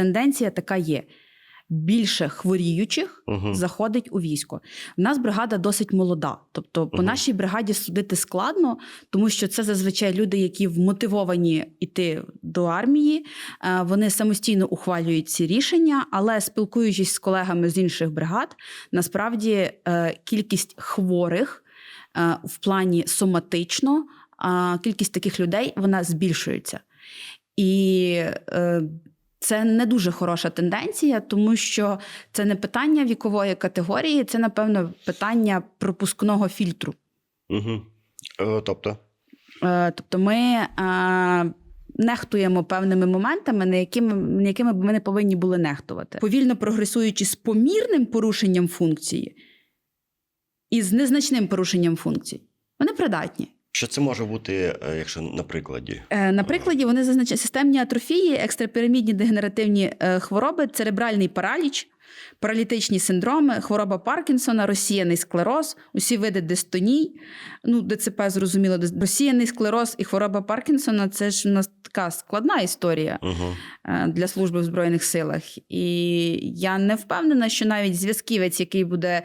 тенденція така є. Більше хворіючих Угу. заходить у військо. У нас бригада досить молода. Тобто, по нашій бригаді судити складно, тому що це зазвичай люди, які вмотивовані йти до армії. е, Вони самостійно ухвалюють ці рішення, але спілкуючись з колегами з інших бригад, насправді е, кількість хворих е, в плані соматично, кількість таких людей вона збільшується. І це не дуже хороша тенденція, тому що це не питання вікової категорії, це, напевно, питання пропускного фільтру. Угу. Е, тобто. Е, тобто ми е, нехтуємо певними моментами, на якими, на якими б ми не повинні були нехтувати. Повільно прогресуючи з помірним порушенням функції і з незначним порушенням функцій, вони придатні. Що це може бути, е, якщо на прикладі? Е, На прикладі вони зазначають системні атрофії, екстрапірамідні дегенеративні е, хвороби, церебральний параліч, паралітичні синдроми, хвороба Паркінсона, розсіяний склероз, усі види дистоній. Ну, ДЦП зрозуміло, розсіяний склероз і хвороба Паркінсона це ж у нас така складна історія Угу. для служби в Збройних силах. І я не впевнена, що навіть зв'язківець, який буде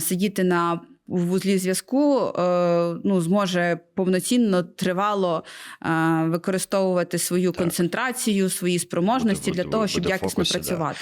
сидіти на в вузлі зв'язку, е, ну, зможе повноцінно тривало е, використовувати свою Так. концентрацію, свої спроможності Буде- для того, щоб якісно фокусі, працювати.